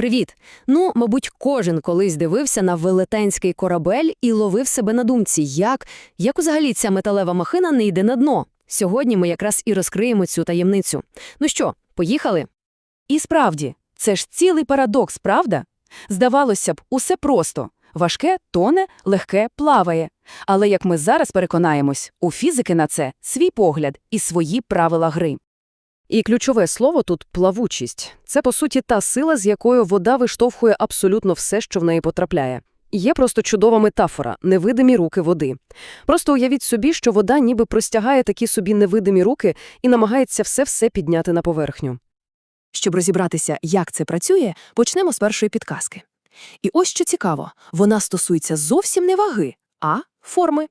Привіт! Ну, мабуть, кожен колись дивився на велетенський корабель і ловив себе на думці, як, як взагалі ця металева махина не йде на дно. Сьогодні ми якраз і розкриємо цю таємницю. Ну що, поїхали? І справді, це ж цілий парадокс, правда? Здавалося б, усе просто. Важке тоне, легке плаває. Але, як ми зараз переконаємось, у фізики на це свій погляд і свої правила гри. І ключове слово тут плавучість. Це, по суті, та сила, з якою вода виштовхує абсолютно все, що в неї потрапляє. Є просто чудова метафора – невидимі руки води. Просто уявіть собі, що вода ніби простягає такі собі невидимі руки і намагається все-все підняти на поверхню. Щоб розібратися, як це працює, почнемо з першої підказки. І ось що цікаво, вона стосується зовсім не ваги, а форми.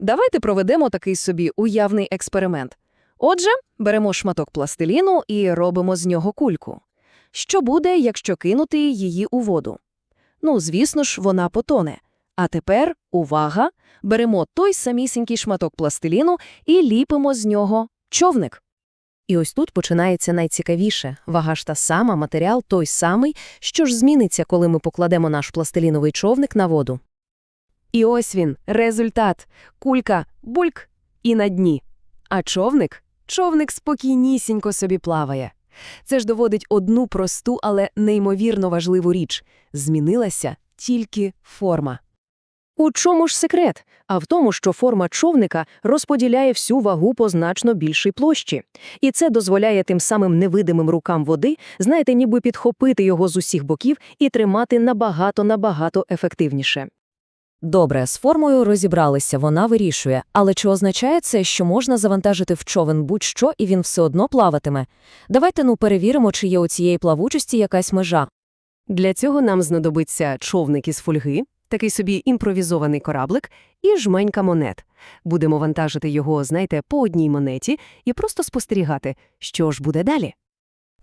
Давайте проведемо такий собі уявний експеримент. Отже, беремо шматок пластиліну і робимо з нього кульку. Що буде, якщо кинути її у воду? Ну, звісно ж, вона потоне. А тепер, увага, беремо той самісінький шматок пластиліну і ліпимо з нього човник. І ось тут починається найцікавіше. Вага ж та сама, матеріал той самий, що ж зміниться, коли ми покладемо наш пластиліновий човник на воду. І ось він, результат. Кулька, бульк і на дні. А човник? Човник спокійнісінько собі плаває. Це ж доводить одну просту, але неймовірно важливу річ – змінилася тільки форма. У чому ж секрет? А в тому, що форма човника розподіляє всю вагу по значно більшій площі. І це дозволяє тим самим невидимим рукам води, знаєте, ніби підхопити його з усіх боків і тримати набагато-набагато ефективніше. Добре, з формою розібралися, вона вирішує. Але чи означає це, що можна завантажити в човен будь-що і він все одно плаватиме? Давайте ну перевіримо, чи є у цієї плавучості якась межа. Для цього нам знадобиться човник із фольги, такий собі імпровізований кораблик і жменька монет. Будемо вантажити його, знаєте, по одній монеті і просто спостерігати, що ж буде далі.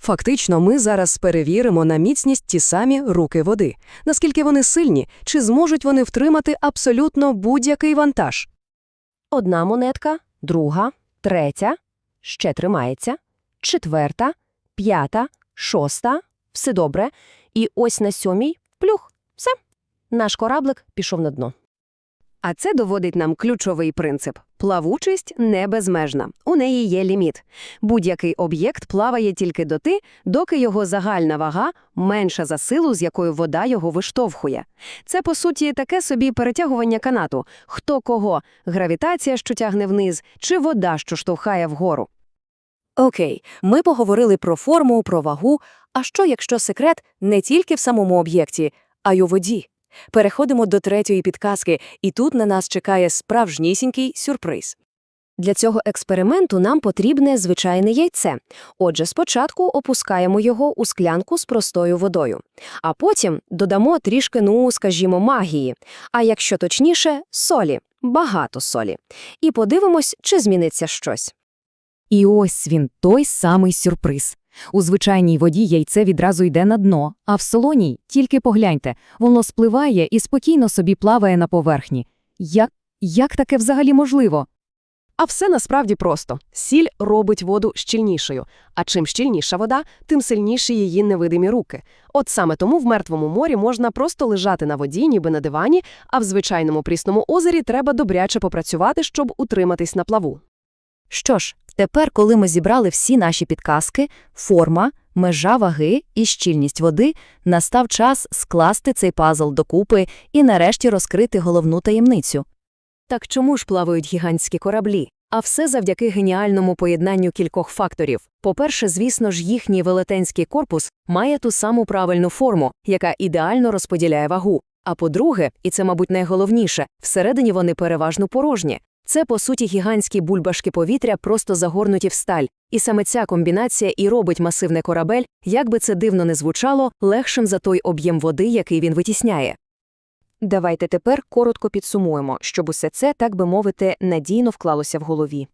Фактично, ми зараз перевіримо на міцність ті самі руки води, наскільки вони сильні, чи зможуть вони втримати абсолютно будь-який вантаж. Одна монетка, друга, третя, ще тримається, четверта, п'ята, шоста, все добре. І ось на сьомій плюх, все. Наш кораблик пішов на дно. А це доводить нам ключовий принцип. Плавучість не безмежна. У неї є ліміт. Будь-який об'єкт плаває тільки доти, доки його загальна вага менша за силу, з якою вода його виштовхує. Це, по суті, таке собі перетягування канату. Хто кого – гравітація, що тягне вниз, чи вода, що штовхає вгору. Окей, ми поговорили про форму, про вагу. А що, якщо секрет не тільки в самому об'єкті, а й у воді? Переходимо до третьої підказки, і тут на нас чекає справжнісінький сюрприз. Для цього експерименту нам потрібне звичайне яйце. Отже, спочатку опускаємо його у склянку з простою водою, а потім додамо трішки, ну, скажімо, магії, а якщо точніше, солі, багато солі. І подивимось, чи зміниться щось. І ось він, той самий сюрприз. У звичайній воді яйце відразу йде на дно, а в солоній, тільки погляньте, воно спливає і спокійно собі плаває на поверхні. Як, як таке взагалі можливо? А все насправді просто. Сіль робить воду щільнішою, а чим щільніша вода, тим сильніші її невидимі руки. От саме тому в Мертвому морі можна просто лежати на воді, ніби на дивані, а в звичайному прісному озері треба добряче попрацювати, щоб утриматись на плаву. Що ж, тепер, коли ми зібрали всі наші підказки, форма, межа ваги і щільність води, настав час скласти цей пазл докупи і нарешті розкрити головну таємницю. Так чому ж плавають гігантські кораблі? А все завдяки геніальному поєднанню кількох факторів. По-перше, звісно ж, їхній велетенський корпус має ту саму правильну форму, яка ідеально розподіляє вагу. А по-друге, і це, мабуть, найголовніше, всередині вони переважно порожні. Це, по суті, гігантські бульбашки повітря, просто загорнуті в сталь. І саме ця комбінація і робить масивний корабель, як би це дивно не звучало, легшим за той об'єм води, який він витісняє. Давайте тепер коротко підсумуємо, щоб усе це, так би мовити, надійно вклалося в голові.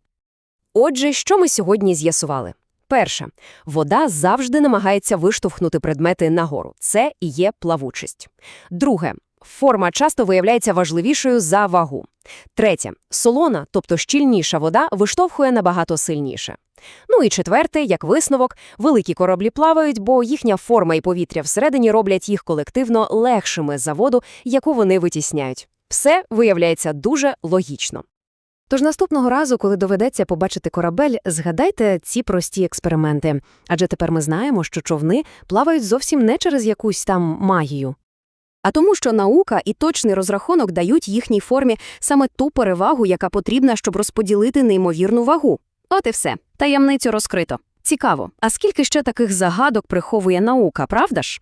Отже, що ми сьогодні з'ясували? Перше, вода завжди намагається виштовхнути предмети нагору. Це і є плавучість. Друге, Форма часто виявляється важливішою за вагу. Третє. Солона, тобто щільніша вода, виштовхує набагато сильніше. Ну і четверте, як висновок, великі кораблі плавають, бо їхня форма і повітря всередині роблять їх колективно легшими за воду, яку вони витісняють. Все виявляється дуже логічно. Тож наступного разу, коли доведеться побачити корабель, згадайте ці прості експерименти. Адже тепер ми знаємо, що човни плавають зовсім не через якусь там магію. А тому, що наука і точний розрахунок дають їхній формі саме ту перевагу, яка потрібна, щоб розподілити неймовірну вагу. От і все. Таємницю розкрито. Цікаво, а скільки ще таких загадок приховує наука, правда ж?